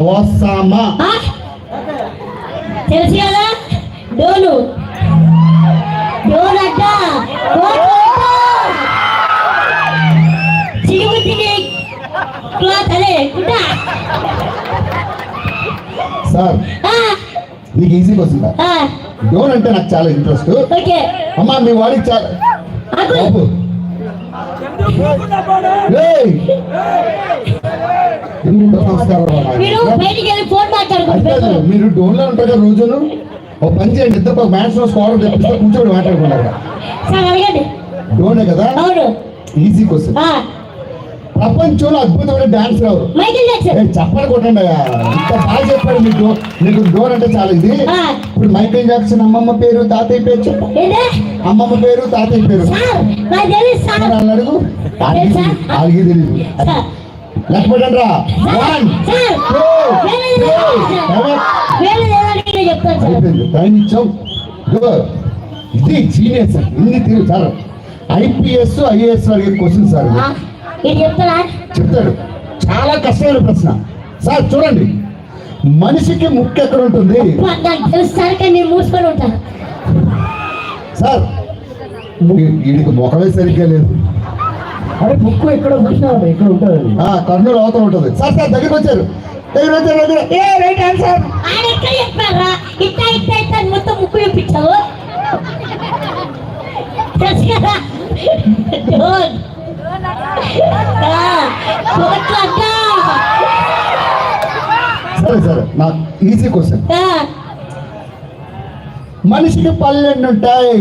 ఆ? తెలుసు కదా? డోలు. డోలు అడ్డ చిగుబుద్ధిని క్లాత్ అదే గుడ్డ సార్ నీకు ఈజీ క్వశ్చన్ ఆ, డోన్ అంటే నాకు చాలా ఇంట్రెస్ట్ ఓకే. అమ్మా మీ వాడికి చాలా. బాబు. మీరు డోన్లో ఉంటారు కదా రోజును ఒక పని చేయండి ఇద్దరు మ్యాచ్లో స్కోర్ తెప్పిస్తే కూర్చోండి మాట్లాడుకున్నారు డోనే కదా? ఈజీ క్వశ్చన్ ప్రపంచంలో అద్భుతమైన డాన్స్ రావు చెప్పండి కొట్టండి. ఇంత బాగా చెప్పాడు మీకు. మీకు డోర్ అంటే చాలా ఇది. ఇప్పుడు మైకేల్ జాక్సన్ అమ్మమ్మ పేరు తాతయ్య పేరు చెప్పు. అమ్మమ్మ పేరు తాతయ్య పేరు. నాకు అడుగు తెలియదు సార్ లెక్క పెట్టండి రా వన్ టూ అయిపోయింది. టైం ఇచ్చాం ఇది జీనియస్ ఇన్ని తెలియదు సార్. ఐపీఎస్ ఐఏఎస్ అడిగే క్వశ్చన్ సార్ చెప్తాడు? చాలా కష్టమైన ప్రశ్న. సార్ చూడండి. మనిషికి ముక్కు ఎక్కడ ఉంటుంది? సార్ వీడికి ముఖమే సరిగ్గా లేదు. అరే బుక్ ఎక్కడ చూసినా ఇక్కడ ఉంటుంది ఆ కర్నూలు అవతల ఉంటుంది. సార్ సార్ దగ్గరికి వచ్చారు. దగ్గర వచ్చారు దగ్గర ఏ రైట్ ఆన్సర్ ఆయన ఎక్కడ చెప్పారా? ఇట్లా ఇట్లా అని మొత్తం ముక్కు చూపించావు? తెలుసు కదా. సరే సరే నాకు ఈజీ క్వశ్చన్ ఆ, మనిషికి పళ్ళు ఎన్ని ఉంటాయి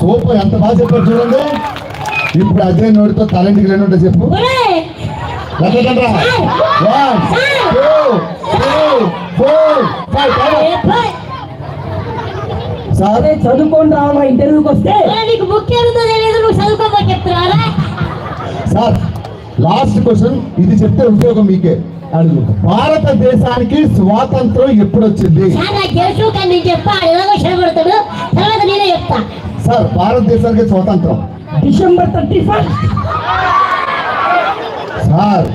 సూపర్ ఎంత బాగా చెప్పారు చూడండి. ఇప్పుడు అదే నోటితో తలంటికి ఎన్ని ఉంటాయి చెప్పు. సార్. అరే చదువుకొని రావాలా ఇంటర్వ్యూకి వస్తే. నీకు తెలియదు నువ్వు చదువుకోమని సార్ లాస్ట్ క్వశ్చన్ ఇది చెప్తే ఉద్యోగం మీకే. అడుగు. భారతదేశానికి స్వాతంత్రం ఎప్పుడు వచ్చింది సార్ భారతదేశానికి స్వాతంత్రం. December thirty first sir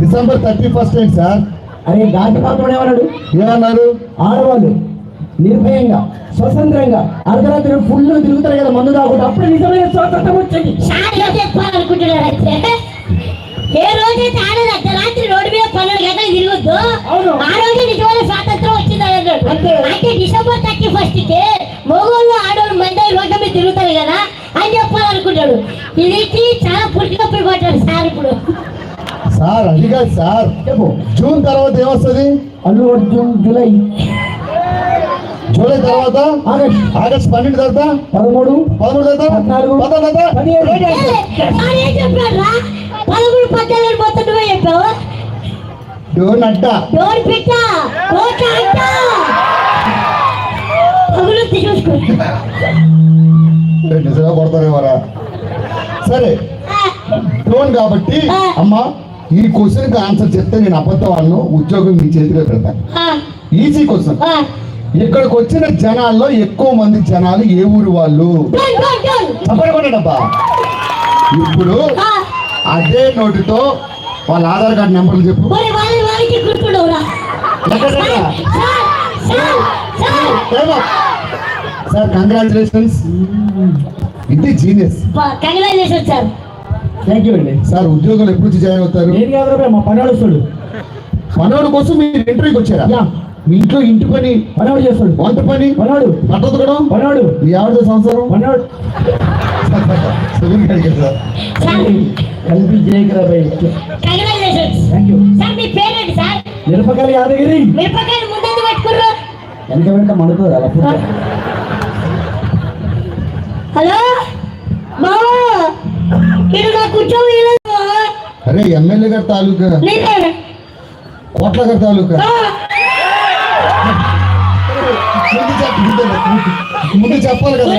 December thirty first ఏంటి సార్ అరే గాంధీ మాత్రం ఏమన్నాడు? ఏమన్నారు ఆడవాళ్ళు నిర్భయంగా స్వతంత్రంగా అర్ధరాత్రి ఫుల్ తిరుగుతారు కదా మందు తాగుకుంటూ అప్పుడే నిజమైన స్వాతంత్రం వచ్చింది. ఏం రోజైతే ఆడదు అర్ధరాత్రి రోడ్డు మీద పన్నెండు గంటలకు తిరగొద్దు? అవును. ఆ రోజు నిజమైన స్వాతంత్రం వచ్చింది అన్నాడు. అంటే డిసెంబర్ థర్టీ ఫస్ట్కి మొగోళ్ళు ఆడవాళ్ళు మంది రోడ్డు మీద తిరుగుతారు కదా అని చెప్పాలనుకుంటాడు ఇది చాలా పుట్టినప్పుడు పడ్డాడు సార్ ఇప్పుడు. సార్ అది కాదు సార్. జూన్ తర్వాత ఏమొస్తుంది? అల్లు అర్జున్ జూలై. జూలై తర్వాత? ఆగస్ట్. ఆగస్ట్ పన్నెండు తర్వాత? పదమూడు. పదమూడు తర్వాత? పద్నాలుగు, పదమూడు పద్నాలుగు మొత్తం చెప్పావు? డోన్ అడ్డా డోర్ పిట్ట. చూసుకో నిజంగా కొడతారేమరా సరే డోన్ కాబట్టి అమ్మా ఈ క్వశ్చన్కి ఆన్సర్ చెప్తే నేను అబద్ధం అన్ను ఉద్యోగం మీ చేతిలో పెడతాను ఈజీ క్వశ్చన్. ఇక్కడికి వచ్చిన జనాల్లో ఎక్కువ మంది జనాలు ఏ ఊరు వాళ్ళు? చెప్పడబ్బా ఇప్పుడు అదే నోటితో వాళ్ళ ఆధార్ కార్డు నెంబర్లు చెప్పు. వాళ్ళ ఏమో? సార్ కంగ్రాచులేషన్స్ ఇది genius congratulation sir thank you అండి. సార్ ఉద్యోగంలో ఎప్పుడు నుంచి జాయిన్ అవుతారు? నేను కాదు మా పని వస్తాడు. మనోడి కోసం మీరు ఇంటర్వ్యూకి వచ్చారా? యా. మీ ఇంట్లో ఇంటి పని? పనవాడు చేస్తాడు. వంట పని? పనవాడు పట్టదుకడం పనవాడు మీ ఆవిడ సంవత్సరం సార్. కలిపి Jayakarabai congratulations thank you sir మీ పేరేంటి సార్ మిరపకాయలు యాదగిరి. మిరపకాయలు ముందెందుకు పెట్టుకుర్రు? వెనక వెనక మడుతుంది అలా హలో. అరే ఎమ్మెల్యే గారి తాలూకా? కోట్ల గారి తాలూకా? ముందు చెప్ప- ముందు- ముందు చెప్పాలి కదా.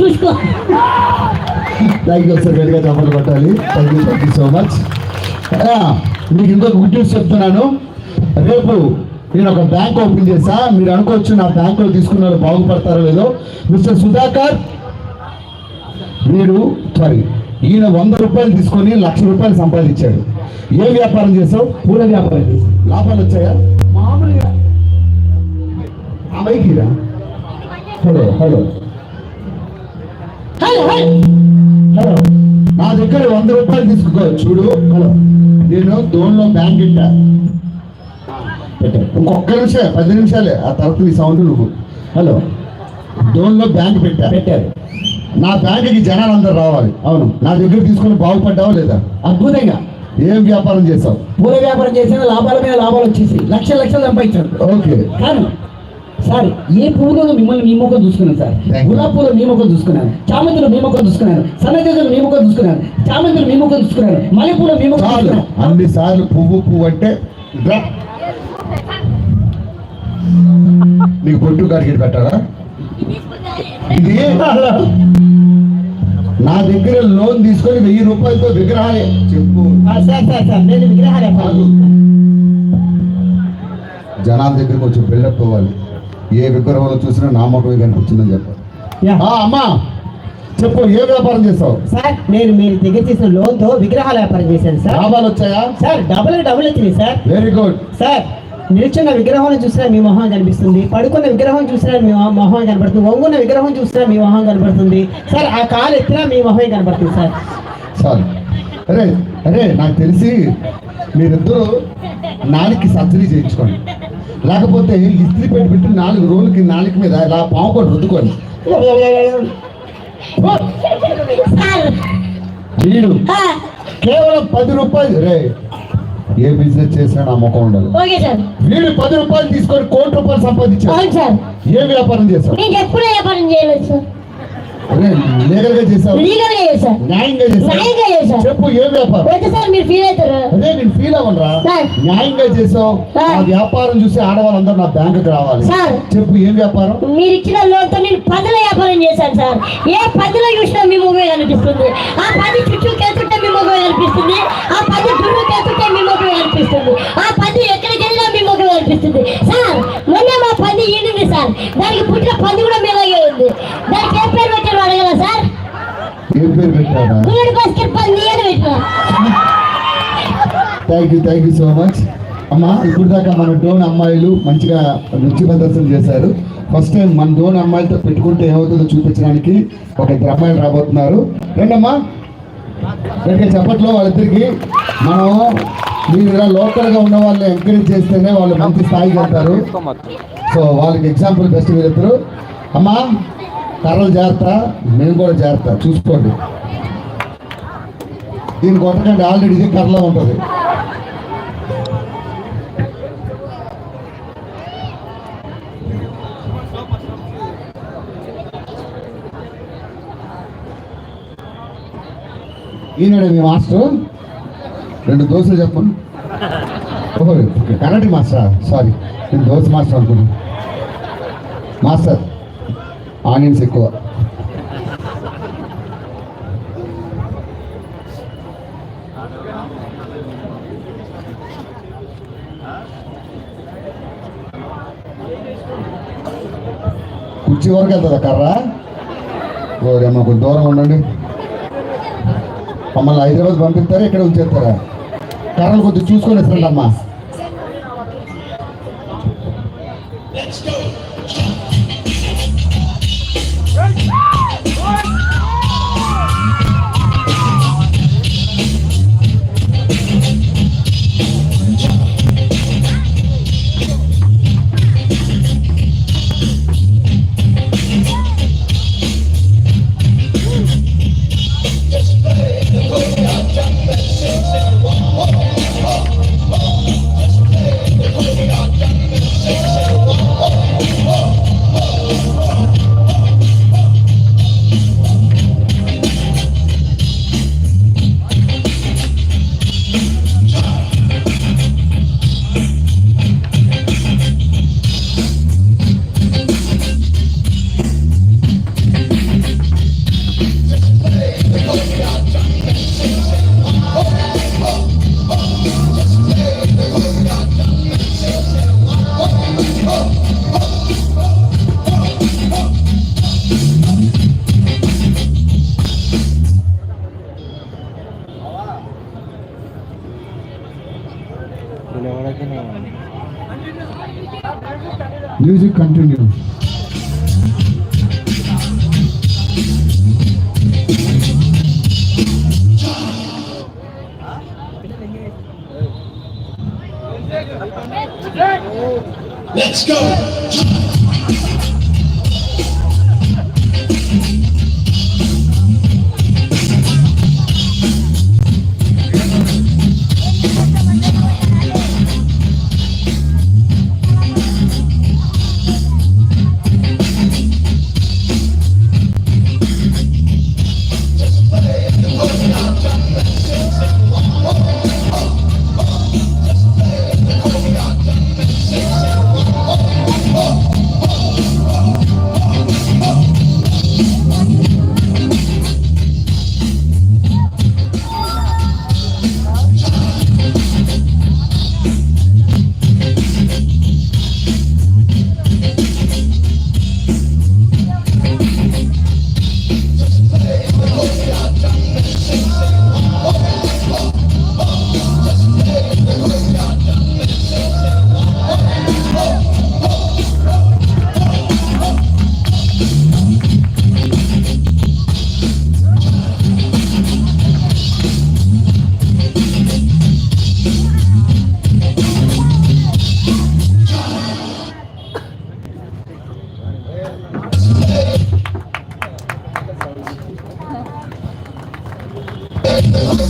చూసుకో. థ్యాంక్ యూ సార్ వెరిగా చెప్పలు కొట్టాలి. Thank you thank you so much మీకు ఇంకొక గుడ్ న్యూస్ చెప్తున్నాను. రేపు నేను ఒక బ్యాంక్ ఓపెన్ చేసా మీరు అనుకోవచ్చు నా బ్యాంకులో తీసుకున్న వాళ్ళు బాగుపడతారో లేదో. మిస్టర్ సుధాకర్ వీడు సారీ ఈయన వంద రూపాయలు తీసుకొని లక్ష రూపాయలు సంపాదించాడు. ఏ వ్యాపారం చేసావు పూల వ్యాపారం చేసి లాభాలు వచ్చాయా? మామూలుగా. ఆ హలో. Hello hello. హలో. నా దగ్గర వంద రూపాయలు తీసుకో చూడు. హలో. నేను దోన్లో బ్యాంక్ ఇట్టా పెట్టారు ఇంకొక నిమిషం పది నిమిషాలే. ఆ తర్వాత నీ సౌండ్ నువ్వు. హలో. దోన్లో బ్యాంక్ పెట్టా. పెట్టారు. నా బ్యాంకుకి జనాలు అందరు రావాలి. అవును. నా దగ్గర తీసుకొని బాగుపడ్డావా లేదా? అద్భుతంగా. ఏం వ్యాపారం చేసావు పూల వ్యాపారం చేసిన లాభాల మీద లాభాలు వచ్చేసి లక్ష లక్షలు సంపాదించాడు. ఓకే. కానీ సార్ ఏ పువ్వులో మిమ్మల్ని మీ ముఖం చూసుకున్నాను సార్. గులాబ్ పూలు మీ ముఖం చూసుకున్నాను. చామంతులు మీ ముఖం చూసుకున్నాను. సన్నజలు మీ ముఖం చూసుకున్నాను. చామంతులు మీ ముఖం చూసుకున్నాను. మల్లెపూలు మీ చూసుకున్నాను. అన్ని సార్లు పువ్వు పువ్వు అంటే. నీకు పొట్టు కాడికి పెట్టారా ఇది నా దగ్గర లోన్ తీసుకొని వెయ్యి రూపాయలతో విగ్రహాలే. చెప్పు. సార్ సార్ సార్ నేను విగ్రహాలు కాదు. జనాల దగ్గర కొంచెం బిల్డప్ అవ్వాలి ఏ విగ్రహంలో చూసినా నా ముఖమే కనిపించిందని చెప్పాలి ఆ, అమ్మా చెప్పు ఏ వ్యాపారం చేస్తావు సార్ నేను మీరు దగ్గర చేసిన లోన్తో విగ్రహాల వ్యాపారం చేశాను సార్. లాభాలు వచ్చాయా? సార్ డబుల్ డబుల్ వచ్చింది సార్. వెరీ గుడ్ సార్ నిల్చున్న విగ్రహం చూసినా మీ మొహం కనిపిస్తుంది. పడుకున్న విగ్రహం చూసినా మీ మొహం- కనబడుతుంది. వంగున్న విగ్రహం చూసినా మీ మొహం కనబడుతుంది. సార్ ఆ కాలు ఎత్తినా మీ మొహం కనబడుతుంది సార్. చాలు అరే అరే నాకు తెలిసి మీరిద్దరూ నాలుగుకి సర్జరీ చేయించుకోండి. లేకపోతే ఇస్త్రీ పెట్టి పెట్టి నాలుగు రోజులకి నాలుగు మీద ఇలా పాము రుద్దుకోండి సార్ వీడు కేవలం పది రూపాయలు రే ఏ బిజినెస్ చేసినా ముఖం సార్. వీడు పది రూపాయలు తీసుకొని కోటి రూపాయలు సార్. ఏ వ్యాపారం నేను ఎప్పుడూ వ్యాపారం చేయలేదు లీగల్గా చేసావు లీగల్గా చేశాను. న్యాయంగా చేసావు న్యాయంగా చేశాను. చెప్పు ఏ వ్యాపారం? సార్ మీరు ఫీల్ అవుతారు. అదే నేను ఫీల్ అవ్వనరా. సార్. న్యాయంగా చేసావు సార్. ఆ వ్యాపారం చూసి ఆడవాళ్ళందరూ నా బ్యాంకుకి రావాలి. సార్. చెప్పు ఏం వ్యాపారం? మీరు ఇచ్చిన లోన్తో నేను పదుల వ్యాపారం చేశాను సార్. ఏ పదిలో చూసినా మీ ముఖమే కనిపిస్తుంది. ఆ పది చుట్టూ కేతుంటే మీ ముఖమే కనిపిస్తుంది. ఆ పది దుర్రు కేతుంటే మీ ముఖమే కనిపిస్తుంది. ఆ పది ఎక్కడికి వెళ్ళినా మీ ముఖమే కనిపిస్తుంది. సార్ మొన్న మా పంది ఈనింది సార్. దానికి పుట్టిన పంది కూడా మీలాగే ఉంది దానికి ఏ పేరు పెట్టారు అడగల సార్ ఏం పేరు పెట్టారా thank you thank you so much అమ్మా ఇప్పుడు దాకా మన డోన్ అమ్మాయిలు మంచిగా నృత్య ప్రదర్శన చేశారు. ఫస్ట్ టైం మన డోన్ అమ్మాయిలతో పెట్టుకుంటే ఏమవుతుందో చూపించడానికి ఒక ఇద్దరు అమ్మాయిలు రాబోతున్నారు. రండమ్మా. గట్టిగా చెప్పట్లో వాళ్ళిద్దరికి మనం మీరు ఇలా లోకల్గా ఉన్న వాళ్ళని ఎంకరేజ్ చేస్తేనే వాళ్ళు మంచి స్థాయికి వెళ్తారు. సో వాళ్ళకి ఎగ్జాంపుల్ బెస్ట్ వీళ్ళిద్దరు. అమ్మా కర్రలు జాగ్రత్త మేము కూడా జాగ్రత్త. చూసుకోండి. దీని కొట్టకండి. ఆల్రెడీ ఇది కర్రలో ఉంటుంది. ఈనాడు మీ మాస్టర్? రెండు దోశలు చెప్పండి. ఓహో కరాటే మాస్టర్? సారీ నేను దోశ మాస్టర్ అనుకున్నాను. మాస్టర్. ఆనియన్స్ ఎక్కువ. కుర్చీ వరకు వెళ్తుందా కర్రా ఓరేమ్మా కొంచెం దూరం ఉండండి. మమ్మల్ని హైదరాబాద్ పంపిస్తారా? ఇక్కడ ఉంచేస్తారా? కర్రలు కొద్దిగా చూసుకొని ఇస్తాండి Let's go. సూపర్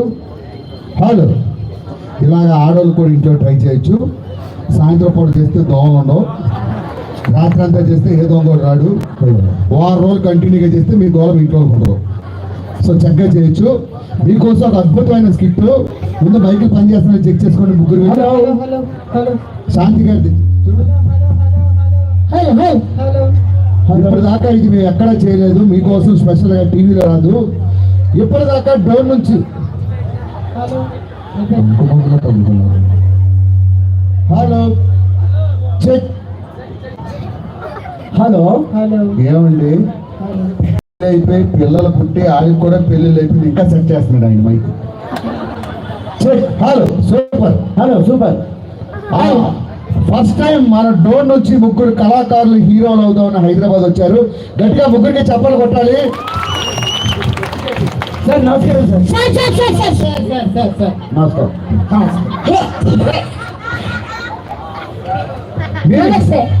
పెంచు హలో ఇలాగ ఆడవాళ్ళు కూడా ఇంట్లో ట్రై చేయొచ్చు. సాయంత్రం పూట చేస్తే దోమలు ఉండవు. రాత్రి అంతా చేస్తే ఏ దోమ కూడా రాడు వారం రోజులు కంటిన్యూగా చేస్తే మీ గోళం ఇంట్లో ఉండదు సో చక్కగా చేయొచ్చు. మీకోసం ఒక అద్భుతమైన స్కిట్. ముందు బైక్ పని చేస్తున్నా చెక్ చేసుకోండి ముగ్గురు శాంతి గారి హలో ఇప్పటిదాకా ఇది మేము ఎక్కడా చేయలేదు. మీకోసం స్పెషల్గా టీవీలో రాదు. ఇప్పటిదాకా డౌన్ నుంచి హలో. హలో. హలో. ఏమండి? అయిపోయి పిల్లలు పుట్టి ఆయన కూడా పెళ్ళిళ్ళు అయిపోయి ఇంకా సెట్ చేస్తున్నాడు ఆయన mike. Hello super. Hello super. First time మన డోర్ నుంచి ముగ్గురు కళాకారులు హీరోలు అవుదామని హైదరాబాద్ వచ్చారు. గట్టిగా ముగ్గురికి చెప్పలు కొట్టాలి. సార్ నమస్కారం sir. Sir sir sir sir sir నమస్కారం.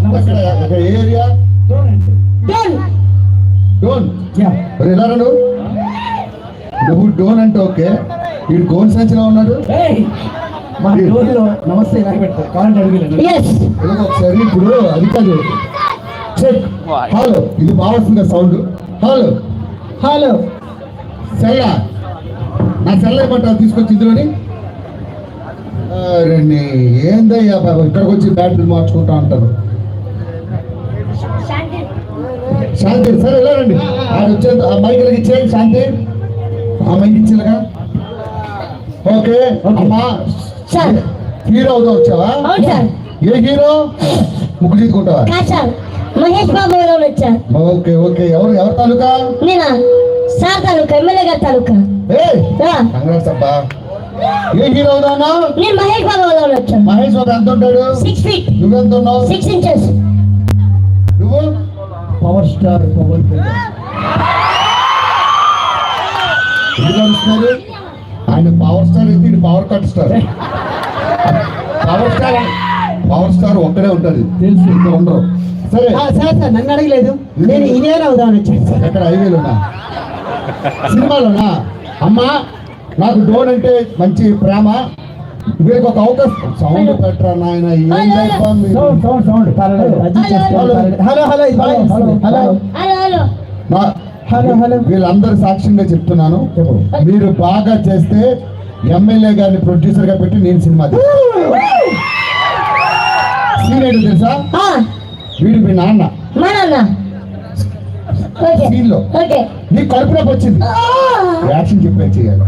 నమస్తే. ఏ ఏరియా? డోన్. డోన్. యా. ఎలా నువ్వు డోన్ అంటే ఓకే. వీడు గోన్ సంచిలో ఉన్నాడు. మా డోర్లో నమస్తే ఇలా పెడతారు. కావాలంటే అడిగి ఎస్ ఇలాగ ఒకసారి ఇప్పుడు అది కాదు. చెక్ హలో ఇది బాగా సౌండ్ హలో హలో సెల్ల. నా సెల్ల ఏమంటారు తీసుకొచ్చి ఇందులోని. రండి ఏందయ్యా బాబు ఇక్కడికి వచ్చి బ్యాటరీ మార్చుకుంటా అంటారు. శాంతి. సరే వెళ్ళండి ఆయన వచ్చే ఆ మైకులకి ఇచ్చేయండి శాంతి. ఆ మైక్ ఇచ్చేలాగా. ఓకే అమ్మా. సార్. హీరో అవుతా వచ్చావా? ఏ హీరో? ముక్కు తీసుకుంటావా మహేష్ బాబు ఓకే ఓకే. ఎవరు ఎవరి తాలూకా? సార్ తాలూకా ఎమ్మెల్యే గారి తాలూకా? ఏ హీరో నేను మహేష్ బాబు వచ్చాను. మహేష్ బాబు ఎంత ఉంటాడు? సిక్స్ ఫీట్ నువ్వెంత ఉన్నావు సిక్స్ ఇంచెస్ నువ్వు పవర్ స్టార్ కళ్యాణ్ ఎందుకు ఆయన పవర్ స్టార్ అయితే ఇది power cut star power star power star ఒక్కడే ఉంటాడు తెలుసు. ఇక్కడ ఉండరు. సరే. సార్ సార్ నన్ను అడగలేదు. నేను ఇంజనీర్ అవుదామని వచ్చాను సార్. ఎక్కడ హైవేలోనా సినిమాలోనా అమ్మా నాకు డోన్ అంటే మంచి ప్రేమ. వీరికి ఒక అవకాశం సౌండ్ పెట్టరా నాయన. Hello hello. Hello. Hello. Hello hello నా- హలో హలో. వీళ్ళందరూ సాక్ష్యంగా చెప్తున్నాను. మీరు బాగా చేస్తే ఎమ్మెల్యే గారిని ప్రొడ్యూసర్గా పెట్టి నేను సినిమా సీనియర్ తెలుసా? ఆ, వీడు మీ నాన్న. మా నీ కడుపులోకి వచ్చింది. యాక్షన్ చెప్పే చేయాలి.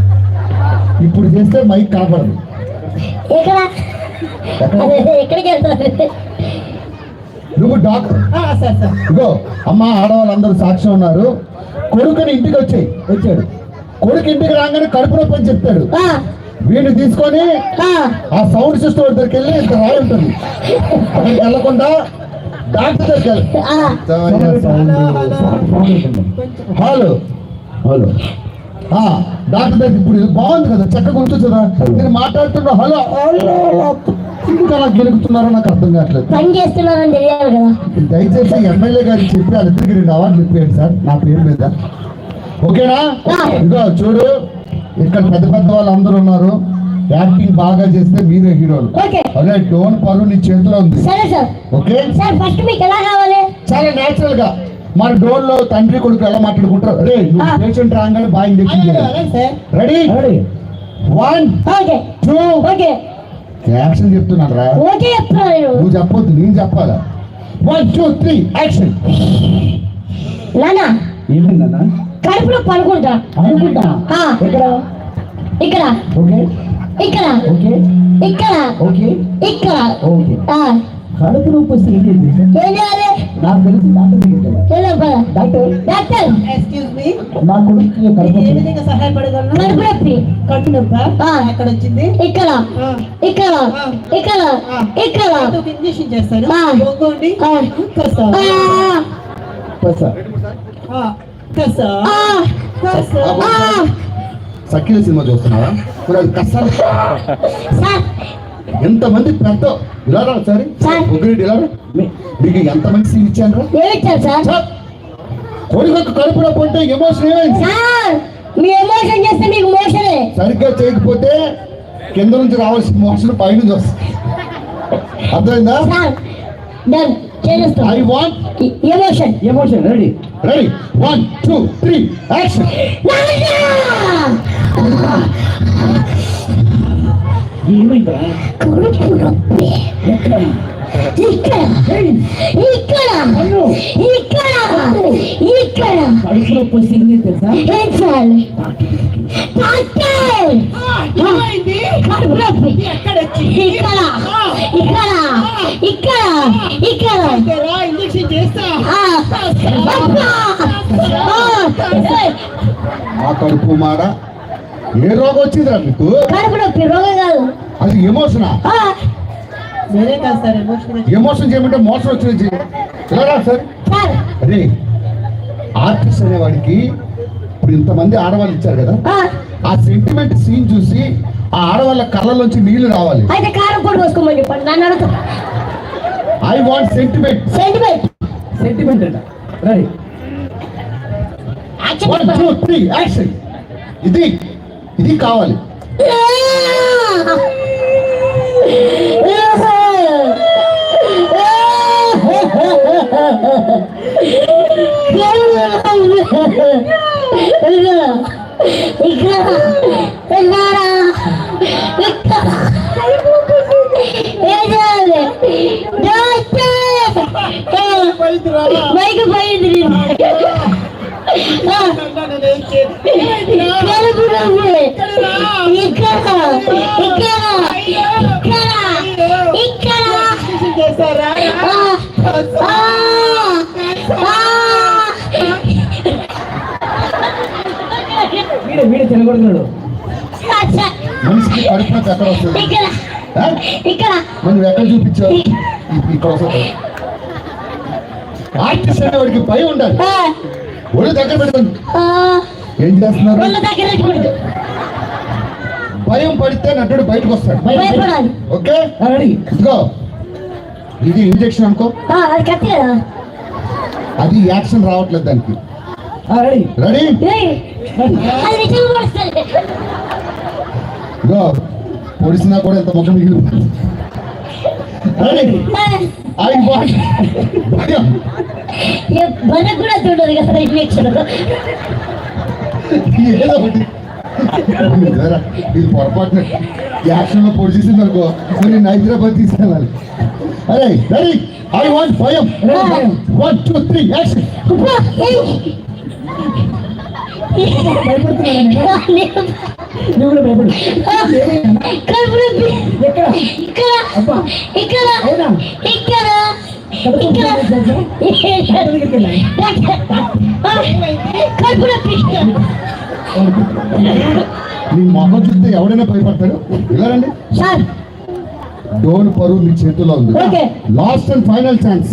ఇప్పుడు చేస్తే మైక్ కనపడదు ఎక్కడికి వెళ్తారు? నువ్వు డాక్టర్ ఇగో అమ్మ ఆడవాళ్ళందరూ సాక్ష్యం ఉన్నారు. కొడుకుని ఇంటికి వచ్చాయి. వచ్చాడు. కొడుకు ఇంటికి రాగానే కడుపు నొప్పి అని చెప్తాడు వీడిని తీసుకొని ఆ, సౌండ్ సిస్టమ్ దగ్గరికి వెళ్ళి ఇంత రాయి ఉంటుంది. వెళ్ళకుండా డాక్టర్ హలో హలో డాక్టర్ దగ్గర ఇప్పుడు బాగుంది కదా చక్కగా ఉంటుంది కదా నేను మాట్లాడుతున్నా హలో ఇంకా నాకు గెలుగుతున్నారో నాకు అర్థం కావట్లేదు పని చేస్తున్నారని తెలియాలి కదా దయచేసి ఎమ్మెల్యే గారికి చెప్పి వాళ్ళిద్దరికి రెండు అవార్డులు ఇప్పించండి సార్ నా పేరు మీద ఓకేనా ఇదిగో చూడు ఇక్కడ పెద్ద పెద్ద వాళ్ళు అందరూ ఉన్నారు యాక్టింగ్ బాగా చేస్తే మీరే హీరోలు ఓకే అదే డోన్ పరు నీ చేతిలో ఉంది. సరే సార్. ఓకే సార్ ఫస్ట్ మీకు ఎలా కావాలి? చాలా నేచురల్గా. మన డోన్లో తండ్రి కొడుకు ఎలా మాట్లాడుకుంటారు? అరే. పేషెంట్ రాగానే బాగా ఇంజక్షన్ చేయాలి ready ready one okay two okay action చెప్తున్నాను రా. నేను. నువ్వు చెప్పొద్దు నేను చెప్పాలా? వన్ టూ త్రీ యాక్షన్ నాన్న ఏంటన్నా కడుపులో పడుకుంటా. అనుకుంటా ఆ, ఎక్కడ? ఇక్కడ. ఓకే ఇక్కడ. ఓకే. ఇక్కడ. ఓకే. ఇక్కడ. ఓకే. ఆ, కడుపు నొప్పి వస్తే ఏం చేయాలి? నాకు తెలిసి doctor. Doctor? Doctor. Excuse me నా కొడుకు కడుపు ఏ నొప్పి. విధంగా సహాయపడగలను? కడుపు నొప్పి. కట్టు నొప్ప? ఆ. ఎక్కడ వచ్చింది ఇక్కడ. ఇక్కడ. ఇక్కడ. ఇక్కడ ఇంజక్షన్ చేస్తాను. ఆ. ఒంగోండి ఆ. కసా సఖీల సినిమా చూస్తున్నావా? మరి అది కష్టాలు. సార్. ఎంతమంది పెద్ద ఇలా రా సార్. ఒకటి ఇలా మీకు ఎంతమంది సీన్ ఇచ్చాను రా ఏమిచ్చారు సార్? సార్, కొడుకు ఒక కడుపులో పొంటే ఎమోషన్ ఏమైంది? ఎమోషన్ చేస్తే మీకు మోషనే. సరిగ్గా చేయకపోతే కింద నుంచి రావాల్సిన మోషన్ పైనుంచి వస్తుంది. అర్థమైందా? I want emotion. Emotion ready. Ready one two three action ఏమైందా కడుపు నొప్పి ఎక్కడ? ఇక్కడ. ఇక్కడ. ఇక్కడ. ఇక్కడ. కడుపు నొప్పి వస్తే ఏం చేయాలి తెలుసా ఏం చేయాలి డాక్టర్ ఏమైంది? కడుపు నొప్పి ఎక్కడ ఇక్కడ. ఇక్కడ. ఇక్కడ. ఇక్కడ. రా ఇంజక్షన్ చేస్తా. ఆ, కడుపు మాడ. ఏ రోగం వచ్చిందిరా మీకు రోగం కాదు. అది ఎమోషనా? ఆ, నేనే కాదు సార్ ఎమోషన్ ఎమోషన్ చేయమంటే మోసం వచ్చింది రా సార్? అరే ఆర్టిస్ట్ అనేవాడికి ఇప్పుడు ఇంతమంది ఆడవాళ్ళు ఇచ్చారు కదా? ఆ, సెంటిమెంట్ సీన్ చూసి ఆ ఆడవాళ్ళ కళ్ళలోంచి నీళ్ళు రావాలి. అయితే కారం పొడి పోసుకోమని I want sentiment sentiment sentiment అంట. Ready one two three action ఇది ఇది కావాలి ఇక్కడ ఇక్కడ ఇక్కడ ఇక్కడ చేస్తారా ఆ, ఆ, ఆ. వీడు సార్, మనిషికి కడుపులో ఎక్కడ వస్తుంది? ఇక్కడ. నువ్వు ఎక్కడ చూపించావు? ఇక్కడ. వస్తుంది ఆర్టిస్ట్ అనేవాడికి భయం ఉండాలి. ఒళ్ళు దగ్గర పెట్టుకోండి ఏం చేస్తున్నారు. భయం పడితే నటుడు బయటకు వస్తాడు. ఓకే? ఇదిగో. ఇది ఇంజెక్షన్ అనుకో. అది యాక్షన్ రావట్లేదు దానికి. రెడీ. ఇదిగో పొడిసినా కూడా ఎంత ముఖం మిగిలి రెడీ? మనకు కూడా చూడదు కదా ఇంజక్షన్ ఏదో ఒకటి. ఇది పొరపాటున యాక్షన్లో పొడిచేసింది అనుకో మరి హైదరాబాద్ తీసుకెళ్ళాలి అరే రెడీ ఐ వాంట్ భయం వన్ టూ త్రీ యాక్షన్ కూడా భయపడు. ఎక్కడ? ఇక్కడ. ఇక్కడ. ఇక్కడ. నీ మొహం చూస్తే ఎవడైనా భయపడతాడు వెళ్ళారండి. సార్ డోర్ పరువు మీ చేతిలో ఉంది. Okay. Last and final chance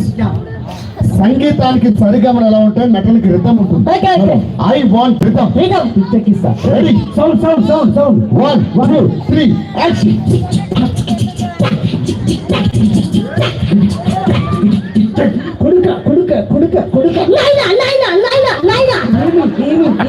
సంగీతానికి సరిగమలు ఎలా ఉంటాయి నటనకి రితం ఉంటుంది. Okay okay I want rhythm పిచ్చెక్కిస్తా ready sound sound sound sound one two three action కొడుక కొడుక కొడుక కొడుక నాయనా నాయనా నాయనా నాయనా ఏమి ఏమి ఏమి ఏమి కడుపు కడుపు కడుపులో ఎక్కడ ఎక్కడ ఎక్కడ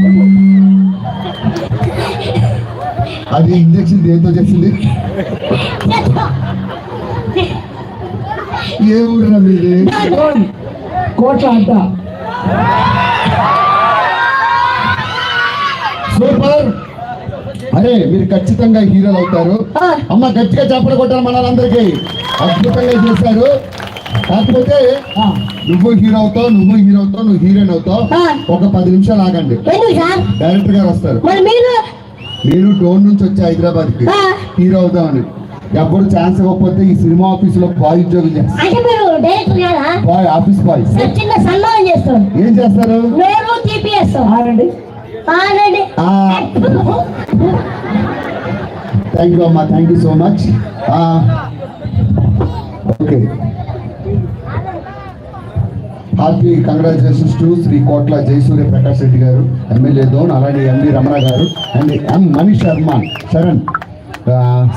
అది ఇంజక్షన్ దేంతో చేసింది ఏ ఊరు మీది? కోట్ల అంట సూపర్. అరే మీరు ఖచ్చితంగా హీరోలు అవుతారు. అమ్మ గట్టిగా చెప్పలు కొట్టాలి మన వాళ్ళందరికీ అద్భుతంగా చేశారు. కాకపోతే నువ్వు హీరో అవుతావు నువ్వు హీరో అవుతావు నువ్వు హీరోయిన్ అవుతావు. ఒక పది నిమిషాలు ఆగండి. డైరెక్టర్ గారు వస్తారు. నేను డోన్ నుంచి వచ్చి హైదరాబాద్కి ఆ. హీరో అవుదామని. ఎప్పుడు ఛాన్స్ ఇవ్వకపోతే ఈ సినిమా ఆఫీస్లో బాయ్ ఉద్యోగం కదా బాయ్ ఆఫీస్ బాయ్. చిన్న సన్మానం చేస్తాం. ఏం చేస్తారు? నోరు ఆనండి థ్యాంక్ యూ అమ్మా. Thank you so much okay. Hearty congratulations to Shri Kotla Jayasurya Prakash Reddy గారు ఎమ్మెల్యే దోన్ అలాగే M V Ramana garu and M Mani Sharma. Sharan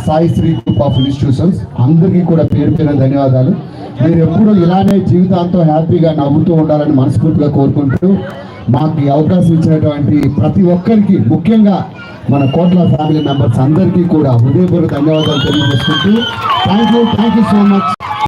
Sai Shri group of institutions అందరికీ కూడా పేరు పేరు ధన్యవాదాలు. మీరు ఎప్పుడూ ఇలానే జీవితాంతం హ్యాపీగా నవ్వుతూ ఉండాలని మనస్ఫూర్తిగా కోరుకుంటూ మాకు ఈ అవకాశం ఇచ్చినటువంటి ప్రతి ఒక్కరికి ముఖ్యంగా మన కోట్ల ఫ్యామిలీ మెంబర్స్ అందరికీ కూడా హృదయపూర్వక ధన్యవాదాలు తెలియజేసుకుంటూ thank you thank you so much.